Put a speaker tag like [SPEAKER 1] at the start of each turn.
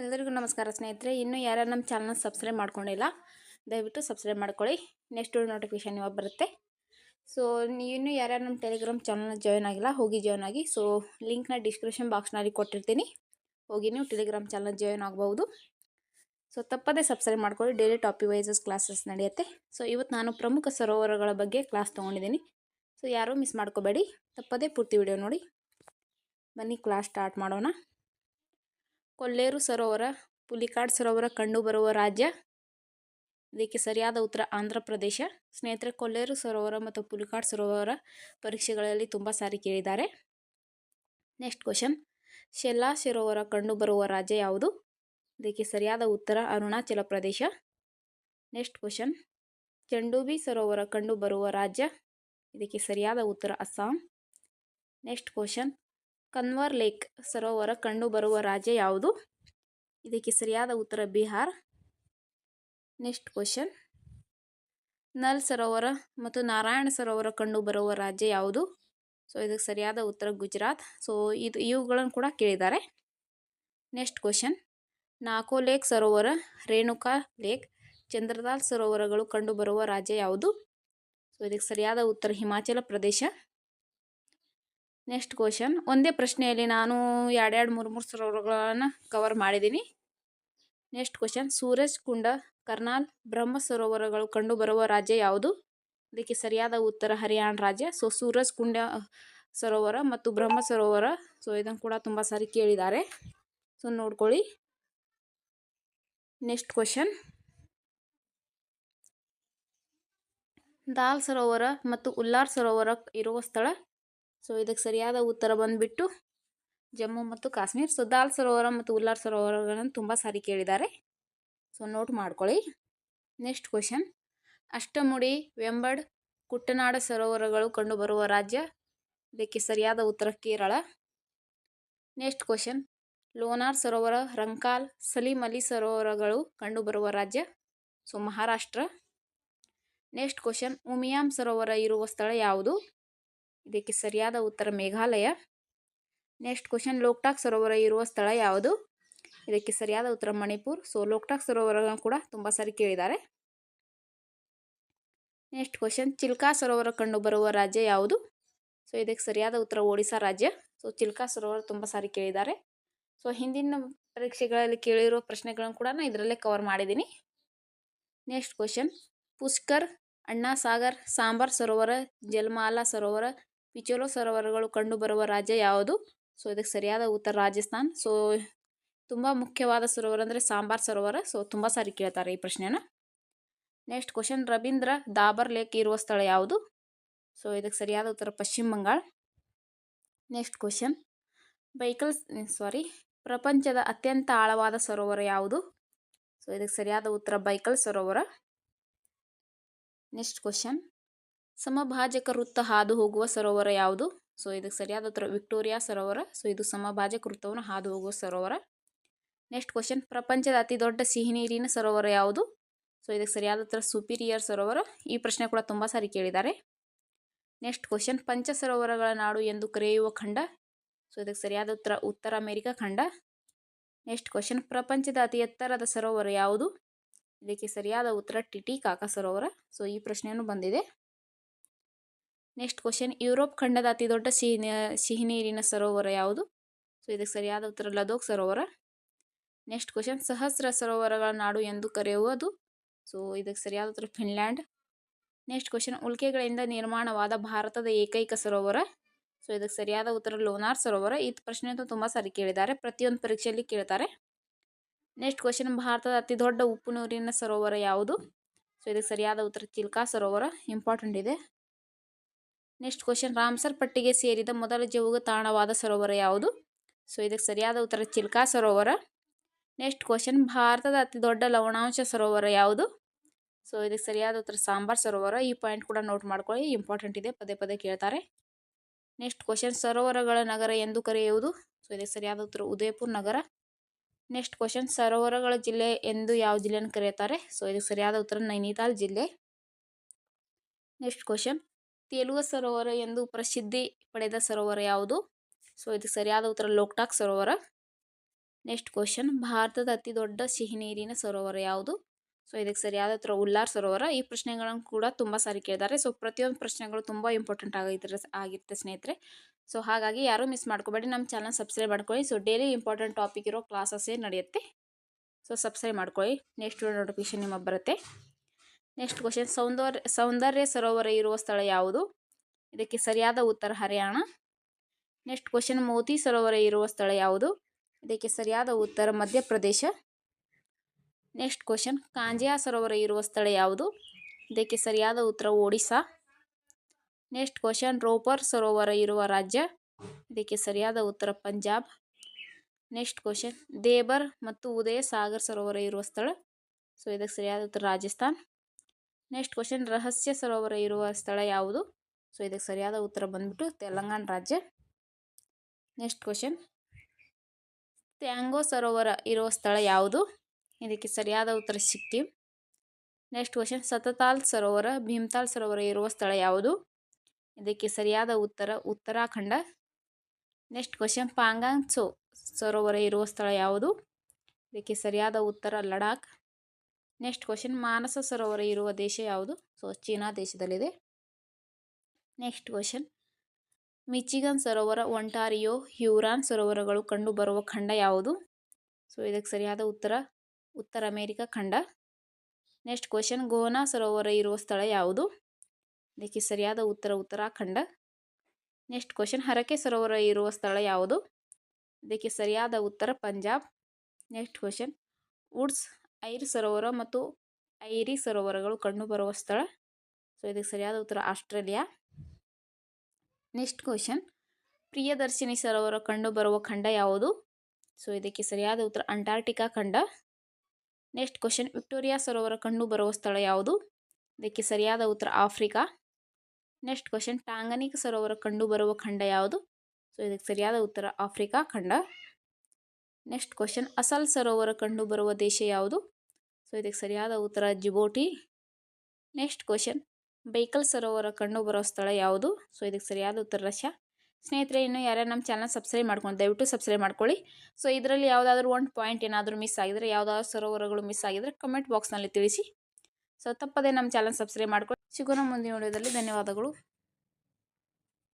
[SPEAKER 1] ಎಲ್ಲರಿಗೂ ನಮಸ್ಕಾರ ಸ್ನೇಹಿತರೆ, ಇನ್ನೂ ಯಾರು ನಮ್ಮ ಚಾನಲ್ನ ಸಬ್ಸ್ಕ್ರೈಬ್ ಮಾಡ್ಕೊಂಡಿಲ್ಲ, ದಯವಿಟ್ಟು ಸಬ್ಸ್ಕ್ರೈಬ್ ಮಾಡ್ಕೊಳ್ಳಿ. ನೆಕ್ಸ್ಟ್ ನೋಟಿಫಿಕೇಶನ್ ಇವಾಗ ಬರುತ್ತೆ. ಸೊ ಇನ್ನೂ ಯಾರ್ಯಾರು ನಮ್ಮ ಟೆಲಿಗ್ರಾಮ್ ಚಾನಲ್ನ ಜಾಯ್ನ್ ಆಗಿಲ್ಲ, ಹೋಗಿ ಜಾಯ್ನ್ ಆಗಿ. ಸೊ ಲಿಂಕ್ನ ಡಿಸ್ಕ್ರಿಪ್ಷನ್ ಬಾಕ್ಸ್ನಲ್ಲಿ ಕೊಟ್ಟಿರ್ತೀನಿ. ಹೋಗಿ ನೀವು ಟೆಲಿಗ್ರಾಮ್ ಚಾನಲ್ ಜಾಯ್ನ್ ಆಗ್ಬೋದು ಸೊ ತಪ್ಪದೇ ಸಬ್ಸ್ಕ್ರೈಬ್ ಮಾಡ್ಕೊಳ್ಳಿ. ಡೈಲಿ ಟಾಪಿ ವೈಸಸ್ ಕ್ಲಾಸಸ್ ನಡೆಯುತ್ತೆ. ಸೊ ಇವತ್ತು ನಾನು ಪ್ರಮುಖ ಸರೋವರಗಳ ಬಗ್ಗೆ ಕ್ಲಾಸ್ ತೊಗೊಂಡಿದ್ದೀನಿ. ಸೊ ಯಾರೂ ಮಿಸ್ ಮಾಡ್ಕೋಬೇಡಿ. ತಪ್ಪದೇ ಪೂರ್ತಿ ವಿಡಿಯೋ ನೋಡಿ. ಬನ್ನಿ ಕ್ಲಾಸ್ ಸ್ಟಾರ್ಟ್ ಮಾಡೋಣ. ಕೊಲ್ಲೇರು ಸರೋವರ, ಪುಲಿಕಾಡ್ ಸರೋವರ ಕಂಡುಬರುವ ರಾಜ್ಯ? ಇದಕ್ಕೆ ಸರಿಯಾದ ಉತ್ತರ ಆಂಧ್ರ ಪ್ರದೇಶ. ಸ್ನೇಹಿತರೆ, ಕೊಲ್ಲೇರು ಸರೋವರ ಮತ್ತು ಪುಲಿಕಾಡ್ ಸರೋವರ ಪರೀಕ್ಷೆಗಳಲ್ಲಿ ತುಂಬ ಸಾರಿ ಕೇಳಿದ್ದಾರೆ. Next question. ಶೆಲ್ಲಾ ಸರೋವರ ಕಂಡುಬರುವ ರಾಜ್ಯ ಯಾವುದು? ಇದಕ್ಕೆ ಸರಿಯಾದ ಉತ್ತರ ಅರುಣಾಚಲ ಪ್ರದೇಶ. Next question. ಚಂಡೂಬಿ ಸರೋವರ ಕಂಡುಬರುವ ರಾಜ್ಯ? ಇದಕ್ಕೆ ಸರಿಯಾದ ಉತ್ತರ Assam. Next question. Kanwar lake ಸರೋವರ ಕಂಡುಬರುವ ರಾಜ್ಯ ಯಾವುದು? ಇದಕ್ಕೆ ಸರಿಯಾದ ಉತ್ತರ ಬಿಹಾರ್. Next question. ನಲ್ ಸರೋವರ ಮತ್ತು ನಾರಾಯಣ ಸರೋವರ ಕಂಡುಬರುವ ರಾಜ್ಯ ಯಾವುದು? ಸೊ, ಇದಕ್ಕೆ ಸರಿಯಾದ ಉತ್ತರ ಗುಜರಾತ್. ಸೊ, ಇದು ಇವುಗಳನ್ನು ಕೂಡ ಕೇಳಿದ್ದಾರೆ. Next question. ನಾಕೋ ಲೇಕ್ ಸರೋವರ, ರೇಣುಕಾ ಲೇಕ್, ಚಂದ್ರದಾಲ್ ಸರೋವರಗಳು ಕಂಡುಬರುವ ರಾಜ್ಯ ಯಾವುದು? ಸೊ, ಇದಕ್ಕೆ ಸರಿಯಾದ ಉತ್ತರ ಹಿಮಾಚಲ ಪ್ರದೇಶ. ನೆಕ್ಸ್ಟ್ ಕ್ವಶನ್ ಒಂದೇ ಪ್ರಶ್ನೆಯಲ್ಲಿ ನಾನು ಎರಡೆರಡು ಮೂರು ಮೂರು ಸರೋವರಗಳನ್ನು ಕವರ್ ಮಾಡಿದ್ದೀನಿ. ನೆಕ್ಸ್ಟ್ ಕ್ವಶನ್ ಸೂರಜ್, ಕುಂಡ, ಕರ್ನಾಲ್, ಬ್ರಹ್ಮ ಸರೋವರಗಳು ಕಂಡುಬರುವ ರಾಜ್ಯ ಯಾವುದು? ಇದಕ್ಕೆ ಸರಿಯಾದ ಉತ್ತರ ಹರಿಯಾಣ ರಾಜ್ಯ. ಸೊ ಸೂರಜ್, ಕುಂಡ, ಸರೋವರ ಮತ್ತು ಬ್ರಹ್ಮ ಸರೋವರ. ಸೊ ಇದನ್ನು ಕೂಡ ತುಂಬ ಸಾರಿ ಕೇಳಿದ್ದಾರೆ. ಸೊ ನೋಡ್ಕೊಳ್ಳಿ. ನೆಕ್ಸ್ಟ್ ಕ್ವಶನ್ ದಾಲ್ ಸರೋವರ ಮತ್ತು ಉಲ್ಲಾರ್ ಸರೋವರ ಇರುವ ಸ್ಥಳ ಸೊ ಇದಕ್ಕೆ ಸರಿಯಾದ ಉತ್ತರ ಬಂದುಬಿಟ್ಟು ಜಮ್ಮು ಮತ್ತು ಕಾಶ್ಮೀರ್. ಸೊ ದಾಲ್ ಸರೋವರ ಮತ್ತು ಉಲ್ಲಾರ್ ಸರೋವರಗಳನ್ನು ತುಂಬ ಸಾರಿ ಕೇಳಿದ್ದಾರೆ. ಸೊ ನೋಟ್ ಮಾಡ್ಕೊಳ್ಳಿ. ನೆಕ್ಸ್ಟ್ ಕ್ವಶನ್ ಅಷ್ಟಮುಡಿ, ವೆಂಬಡ್, ಕುಟ್ಟನಾಡ ಸರೋವರಗಳು ಕಂಡುಬರುವ ರಾಜ್ಯ. ಇದಕ್ಕೆ ಸರಿಯಾದ ಉತ್ತರ ಕೇರಳ. ನೆಕ್ಸ್ಟ್ ಕ್ವಶನ್ ಲೋನಾರ್ ಸರೋವರ, ರಂಕಾಲ್, ಸಲೀಮ್ ಅಲಿ ಸರೋವರಗಳು ಕಂಡುಬರುವ ರಾಜ್ಯ. So Maharashtra. Next question Umiam ಸರೋವರ ಇರುವ ಸ್ಥಳ ಯಾವುದು? ಇದಕ್ಕೆ ಸರಿಯಾದ ಉತ್ತರ ಮೇಘಾಲಯ. ನೆಕ್ಸ್ಟ್ ಕ್ವಶನ್ ಲೋಕ್ಟಾಕ್ ಸರೋವರ ಇರುವ ಸ್ಥಳ ಯಾವುದು? ಇದಕ್ಕೆ ಸರಿಯಾದ ಉತ್ತರ ಮಣಿಪುರ್. ಸೊ ಲೋಕ್ಟಾಕ್ ಸರೋವರ ಕೂಡ ತುಂಬ ಸಾರಿ ಕೇಳಿದ್ದಾರೆ. ನೆಕ್ಸ್ಟ್ ಕ್ವಶನ್ ಚಿಲ್ಕಾ ಸರೋವರ ಕಂಡುಬರುವ ರಾಜ್ಯ ಯಾವುದು? ಸೊ ಇದಕ್ಕೆ ಸರಿಯಾದ ಉತ್ತರ ಒಡಿಶಾ ರಾಜ್ಯ. ಸೊ ಚಿಲ್ಕಾ ಸರೋವರ ತುಂಬ ಸಾರಿ ಕೇಳಿದ್ದಾರೆ. ಸೊ ಹಿಂದಿನ ಪರೀಕ್ಷೆಗಳಲ್ಲಿ ಕೇಳಿರೋ ಪ್ರಶ್ನೆಗಳನ್ನು ಕೂಡ ನಾನು ಇದರಲ್ಲೇ ಕವರ್ ಮಾಡಿದ್ದೀನಿ. ನೆಕ್ಸ್ಟ್ ಕ್ವಶನ್ ಪುಷ್ಕರ್ ಅಣ್ಣಾ ಸಾಗರ್ ಸಾಂಬಾರ್ ಸರೋವರ, ಜಲಮಾಲಾ ಸರೋವರ ಪಿಚೋಲೋ ಸರೋವರಗಳು ಕಂಡುಬರುವ ರಾಜ್ಯ ಯಾವುದು? ಸೊ ಇದಕ್ಕೆ ಸರಿಯಾದ ಉತ್ತರ ರಾಜಸ್ಥಾನ್. ಸೊ ತುಂಬ ಮುಖ್ಯವಾದ ಸರೋವರ ಅಂದರೆ ಸಾಂಬಾರ್ ಸರೋವರ. ಸೊ ತುಂಬ ಸಾರಿ ಕೇಳ್ತಾರೆ ಈ ಪ್ರಶ್ನೆನ. ನೆಕ್ಸ್ಟ್ ಕ್ವಶನ್ ರವೀಂದ್ರ ದಾಬರ್ ಲೇಕ್ ಇರುವ ಸ್ಥಳ ಯಾವುದು? ಸೊ ಇದಕ್ಕೆ ಸರಿಯಾದ ಉತ್ತರ ಪಶ್ಚಿಮ ಬಂಗಾಳ. ನೆಕ್ಸ್ಟ್ ಕ್ವಶನ್ ಬೈಕಲ್ಸ್ ಸಾರಿ ಪ್ರಪಂಚದ ಅತ್ಯಂತ ಆಳವಾದ ಸರೋವರ ಯಾವುದು? ಸೊ ಇದಕ್ಕೆ ಸರಿಯಾದ ಉತ್ತರ ಬೈಕಲ್ ಸರೋವರ. ನೆಕ್ಸ್ಟ್ ಕ್ವಶನ್ ಸಮಭಾಜಕ ವೃತ್ತ ಹಾದು ಹೋಗುವ ಸರೋವರ ಯಾವುದು? ಸೊ ಇದಕ್ಕೆ ಸರಿಯಾದ ಉತ್ತರ ವಿಕ್ಟೋರಿಯಾ ಸರೋವರ. ಸೊ ಇದು ಸಮಭಾಜಕ ವೃತ್ತವನ್ನು ಹಾದು ಹೋಗುವ ಸರೋವರ. ನೆಕ್ಸ್ಟ್ ಕ್ವಶನ್ ಪ್ರಪಂಚದ ಅತಿ ದೊಡ್ಡ ಸಿಹಿ ನೀರಿನ ಸರೋವರ ಯಾವುದು? ಸೊ ಇದಕ್ಕೆ ಸರಿಯಾದ ಉತ್ತರ ಸುಪೀರಿಯರ್ ಸರೋವರ. ಈ ಪ್ರಶ್ನೆ ಕೂಡ ತುಂಬ ಸಾರಿ ಕೇಳಿದ್ದಾರೆ. ನೆಕ್ಸ್ಟ್ ಕ್ವಶನ್ ಪಂಚ ಸರೋವರಗಳ ನಾಡು ಎಂದು ಕರೆಯುವ ಖಂಡ? ಸೊ ಇದಕ್ಕೆ ಸರಿಯಾದ ಉತ್ತರ ಉತ್ತರ ಅಮೆರಿಕ ಖಂಡ. ನೆಕ್ಸ್ಟ್ ಕ್ವಶನ್ ಪ್ರಪಂಚದ ಅತಿ ಎತ್ತರದ ಸರೋವರ ಯಾವುದು? ಇದಕ್ಕೆ ಸರಿಯಾದ ಉತ್ತರ ಟಿಟಿ ಕಾಕ ಸರೋವರ. ಸೊ ಈ ಪ್ರಶ್ನೆಯನ್ನು ಬಂದಿದೆ. ನೆಕ್ಸ್ಟ್ ಕ್ವಶನ್ ಯುರೋಪ್ ಖಂಡದ ಅತಿ ದೊಡ್ಡ ಸಿಹಿ ಸಿಹಿ ನೀರಿನ ಸರೋವರ ಯಾವುದು? ಸೊ ಇದಕ್ಕೆ ಸರಿಯಾದ ಉತ್ತರ ಲದೋಕ್ ಸರೋವರ. ನೆಕ್ಸ್ಟ್ ಕ್ವಶನ್ ಸಹಸ್ರ ಸರೋವರಗಳ ನಾಡು ಎಂದು ಕರೆಯುವುದು. ಸೊ ಇದಕ್ಕೆ ಸರಿಯಾದ ಉತ್ತರ ಫಿನ್ಲ್ಯಾಂಡ್. ನೆಕ್ಸ್ಟ್ ಕ್ವಶನ್ ಉಲ್ಕೆಗಳಿಂದ ನಿರ್ಮಾಣವಾದ ಭಾರತದ ಏಕೈಕ ಸರೋವರ. ಸೊ ಇದಕ್ಕೆ ಸರಿಯಾದ ಉತ್ತರ ಲೋನಾರ್ ಸರೋವರ. ಈ ಪ್ರಶ್ನೆ ಅಂತೂ ತುಂಬ ಸಾರಿ ಕೇಳಿದ್ದಾರೆ. ಪ್ರತಿಯೊಂದು ಪರೀಕ್ಷೆಯಲ್ಲಿ ಕೇಳ್ತಾರೆ. ನೆಕ್ಸ್ಟ್ ಕ್ವಶನ್ ಭಾರತದ ಅತಿ ದೊಡ್ಡ ಉಪ್ಪು ನೀರಿನ ಸರೋವರ ಯಾವುದು? ಸೊ ಇದಕ್ಕೆ ಸರಿಯಾದ ಉತ್ತರ ಚಿಲ್ಕಾ ಸರೋವರ. ಇಂಪಾರ್ಟೆಂಟ್ ಇದೆ. ನೆಕ್ಸ್ಟ್ ಕ್ವಶನ್ ರಾಮ್ಸರ್ ಪಟ್ಟಿಗೆ ಸೇರಿದ ಮೊದಲ ಜೌಗ ತಾಣವಾದ ಸರೋವರ ಯಾವುದು? ಸೊ ಇದಕ್ಕೆ ಸರಿಯಾದ ಉತ್ತರ ಚಿಲ್ಕಾ ಸರೋವರ. ನೆಕ್ಸ್ಟ್ ಕ್ವಶನ್ ಭಾರತದ ಅತಿ ದೊಡ್ಡ ಲವಣಾಂಶ ಸರೋವರ ಯಾವುದು? ಸೊ ಇದಕ್ಕೆ ಸರಿಯಾದ ಉತ್ತರ ಸಾಂಬಾರ್ ಸರೋವರ. ಈ ಪಾಯಿಂಟ್ ಕೂಡ ನೋಟ್ ಮಾಡ್ಕೊಳ್ಳಿ. ಇಂಪಾರ್ಟೆಂಟ್ ಇದೆ. ಪದೇ ಪದೇ ಕೇಳ್ತಾರೆ. ನೆಕ್ಸ್ಟ್ ಕ್ವಶನ್ ಸರೋವರಗಳ ನಗರ ಎಂದು ಕರೆಯುವುದು? ಸೊ ಇದಕ್ಕೆ ಸರಿಯಾದ ಉತ್ತರ ಉದಯಪುರ್ ನಗರ. ನೆಕ್ಸ್ಟ್ ಕ್ವಶನ್ ಸರೋವರಗಳ ಜಿಲ್ಲೆ ಎಂದು ಯಾವ ಜಿಲ್ಲೆಯನ್ನು ಕರೆಯುತ್ತಾರೆ? ಸೊ ಇದಕ್ಕೆ ಸರಿಯಾದ ಉತ್ತರ ನೈನಿತಾಲ್ ಜಿಲ್ಲೆ. ನೆಕ್ಸ್ಟ್ ಕ್ವಶನ್ ತೇಲುವ ಸರೋವರ ಎಂದು ಪ್ರಸಿದ್ಧಿ ಪಡೆದ ಸರೋವರ ಯಾವುದು? ಸೊ ಇದಕ್ಕೆ ಸರಿಯಾದ ಉತ್ತರ ಲೋಕ್ಟಾಕ್ ಸರೋವರ. ನೆಕ್ಸ್ಟ್ ಕ್ವಶನ್ ಭಾರತದ ಅತಿ ದೊಡ್ಡ ಸಿಹಿನೀರಿನ ಸರೋವರ ಯಾವುದು? ಸೊ ಇದಕ್ಕೆ ಸರಿಯಾದ ಉತ್ತರ ಉಲ್ಲಾರ್ ಸರೋವರ. ಈ ಪ್ರಶ್ನೆಗಳನ್ನು ಕೂಡ ತುಂಬ ಸಾರಿ ಕೇಳಿದ್ದಾರೆ. ಸೊ ಪ್ರತಿಯೊಂದು ಪ್ರಶ್ನೆಗಳು ತುಂಬ ಇಂಪಾರ್ಟೆಂಟ್ ಆಗಿದ್ರೆ, ಆಗಿರುತ್ತೆ ಸ್ನೇಹಿತರೆ. ಸೊ ಹಾಗಾಗಿ ಯಾರೂ ಮಿಸ್ ಮಾಡ್ಕೋಬೇಡಿ. ನಮ್ಮ ಚಾನಲ್ ಸಬ್ಸ್ಕ್ರೈಬ್ ಮಾಡ್ಕೊಳ್ಳಿ. ಸೊ ಡೈಲಿ ಇಂಪಾರ್ಟೆಂಟ್ ಟಾಪಿಕ್ ಇರೋ ಕ್ಲಾಸಸ್ಸೇ ನಡೆಯುತ್ತೆ? ಸೊ ಸಬ್ಸ್ಕ್ರೈಬ್ ಮಾಡ್ಕೊಳ್ಳಿ. ನೆಕ್ಸ್ಟ್ ನೋಟಿಫಿಕೇಶನ್ ನಿಮಗೆ ಬರುತ್ತೆ. ನೆಕ್ಸ್ಟ್ ಕ್ವಶನ್ ಸೌಂದರ್ಯ ಸೌಂದರ್ಯ ಸರೋವರ ಇರುವ ಸ್ಥಳ ಯಾವುದು? ಇದಕ್ಕೆ ಸರಿಯಾದ ಉತ್ತರ ಹರಿಯಾಣ. ನೆಕ್ಸ್ಟ್ ಕ್ವಶನ್ ಮೋತಿ ಸರೋವರ ಇರುವ ಸ್ಥಳ ಯಾವುದು? ಇದಕ್ಕೆ ಸರಿಯಾದ ಉತ್ತರ ಮಧ್ಯಪ್ರದೇಶ. ನೆಕ್ಸ್ಟ್ ಕ್ವಶನ್ ಕಾಂಜಿಯಾ ಸರೋವರ ಇರುವ ಸ್ಥಳ ಯಾವುದು? ಇದಕ್ಕೆ ಸರಿಯಾದ ಉತ್ತರ ಒಡಿಸ್ಸಾ. ನೆಕ್ಸ್ಟ್ ಕ್ವಶನ್ ರೋಪರ್ ಸರೋವರ ಇರುವ ರಾಜ್ಯ. ಇದಕ್ಕೆ ಸರಿಯಾದ ಉತ್ತರ ಪಂಜಾಬ್. ನೆಕ್ಸ್ಟ್ ಕ್ವಶನ್ ದೇಬರ್ ಮತ್ತು ಉದಯ ಸಾಗರ್ ಸರೋವರ ಇರುವ ಸ್ಥಳ. ಸೊ ಇದಕ್ಕೆ ಸರಿಯಾದ ಉತ್ತರ ರಾಜಸ್ಥಾನ್. ನೆಕ್ಸ್ಟ್ ಕ್ವಶನ್ ರಹಸ್ಯ ಸರೋವರ ಇರುವ ಸ್ಥಳ ಯಾವುದು? ಸೊ ಇದಕ್ಕೆ ಸರಿಯಾದ ಉತ್ತರ ಬಂದ್ಬಿಟ್ಟು ತೆಲಂಗಾಣ ರಾಜ್ಯ. ನೆಕ್ಸ್ಟ್ ಕ್ವಶನ್ ತ್ಯಾಂಗೋ ಸರೋವರ ಇರುವ ಸ್ಥಳ ಯಾವುದು? ಇದಕ್ಕೆ ಸರಿಯಾದ ಉತ್ತರ ಸಿಕ್ಕಿ ನೆಕ್ಸ್ಟ್ ಕ್ವಶನ್ ಸತತಾಲ್ ಸರೋವರ ಭೀಮ್ತಾಲ್ ಸರೋವರ ಇರುವ ಸ್ಥಳ ಯಾವುದು? ಇದಕ್ಕೆ ಸರಿಯಾದ ಉತ್ತರ, ಉತ್ತರಾಖಂಡ. ನೆಕ್ಸ್ಟ್ ಕ್ವಶನ್ ಪಾಂಗಾಂಗ್ ಸೋ ಸರೋವರ ಇರುವ ಸ್ಥಳ ಯಾವುದು? ಇದಕ್ಕೆ ಸರಿಯಾದ ಉತ್ತರ, ಲಡಾಖ್. ನೆಕ್ಸ್ಟ್ ಕ್ವಶನ್ ಮಾನಸ ಸರೋವರ ಇರುವ ದೇಶ ಯಾವುದು? ಸೊ ಚೀನಾ ದೇಶದಲ್ಲಿದೆ. ನೆಕ್ಸ್ಟ್ ಕ್ವಶನ್ ಮಿಚಿಗನ್ ಸರೋವರ ಒಂಟಾರಿಯೋ ಹ್ಯೂರಾನ್ ಸರೋವರಗಳು ಕಂಡುಬರುವ ಖಂಡ ಯಾವುದು? ಸೊ ಇದಕ್ಕೆ ಸರಿಯಾದ ಉತ್ತರ ಉತ್ತರ ಅಮೇರಿಕಾ ಖಂಡ. ನೆಕ್ಸ್ಟ್ ಕ್ವಶನ್ ಗೋನಾ ಸರೋವರ ಇರುವ ಸ್ಥಳ ಯಾವುದು? ಇದಕ್ಕೆ ಸರಿಯಾದ ಉತ್ತರ, ಉತ್ತರಾಖಂಡ. ನೆಕ್ಸ್ಟ್ ಕ್ವಶನ್ ಹರಕೆ ಸರೋವರ ಇರುವ ಸ್ಥಳ ಯಾವುದು? ಇದಕ್ಕೆ ಸರಿಯಾದ ಉತ್ತರ Punjab next question Woods Eyre ಸರೋವರ ಮತ್ತು ಐರಿ ಸರೋವರಗಳು ಕಂಡುಬರುವ ಸ್ಥಳ. ಸೊ, ಇದಕ್ಕೆ ಸರಿಯಾದ ಉತ್ತರ ಆಸ್ಟ್ರೇಲಿಯಾ. Next question. ಪ್ರಿಯದರ್ಶಿನಿ ಸರೋವರ ಕಂಡುಬರುವ ಖಂಡ ಯಾವುದು? ಸೊ, ಇದಕ್ಕೆ ಸರಿಯಾದ ಉತ್ತರ ಅಂಟಾರ್ಟಿಕಾ ಖಂಡ. Next question. ವಿಕ್ಟೋರಿಯಾ ಸರೋವರ ಕಂಡುಬರುವ ಸ್ಥಳ ಯಾವುದು? ಇದಕ್ಕೆ ಸರಿಯಾದ ಉತ್ತರ ಆಫ್ರಿಕಾ. Next question. ಟಾಂಗನಿಕ್ ಸರೋವರ ಕಂಡುಬರುವ ಖಂಡ ಯಾವುದು? ಸೊ, ಇದಕ್ಕೆ ಸರಿಯಾದ ಉತ್ತರ ಆಫ್ರಿಕಾ ಖಂಡ. ನೆಕ್ಸ್ಟ್ ಕ್ವಶನ್ ಅಸಲ್ ಸರೋವರ ಕಂಡುಬರುವ ದೇಶ ಯಾವುದು? ಸೊ ಇದಕ್ಕೆ ಸರಿಯಾದ ಉತ್ತರ ಜಿಬೋಟಿ. ನೆಕ್ಸ್ಟ್ ಕ್ವಶನ್ ಬೈಕಲ್ ಸರೋವರ ಕಂಡುಬರುವ ಸ್ಥಳ ಯಾವುದು? ಸೊ ಇದಕ್ಕೆ ಸರಿಯಾದ ಉತ್ತರ ರಷ್ಯಾ. ಸ್ನೇಹಿತರೆ, ಇನ್ನು ಯಾರ್ಯಾರು ನಮ್ಮ ಚಾನಲ್ ಸಬ್ಸ್ಕ್ರೈಬ್ ಮಾಡ್ಕೊಂಡು ದಯವಿಟ್ಟು ಸಬ್ಸ್ಕ್ರೈಬ್ ಮಾಡ್ಕೊಳ್ಳಿ. ಸೊ ಇದರಲ್ಲಿ ಯಾವುದಾದ್ರೂ ಒಂದು ಪಾಯಿಂಟ್ ಏನಾದರೂ ಮಿಸ್ ಆಗಿದ್ರೆ, ಯಾವುದಾದ್ರು ಸರೋವರಗಳು ಮಿಸ್ ಆಗಿದ್ರೆ ಕಮೆಂಟ್ ಬಾಕ್ಸ್ನಲ್ಲಿ ತಿಳಿಸಿ. ಸೊ ತಪ್ಪದೇ ನಮ್ಮ ಚಾನಲ್ ಸಬ್ಸ್ಕ್ರೈಬ್ ಮಾಡ್ಕೊಳ್ಳಿ. ಸಿಗೋಣ ಮುಂದಿನ ವಿಡಿಯೋದಲ್ಲಿ. ಧನ್ಯವಾದಗಳು.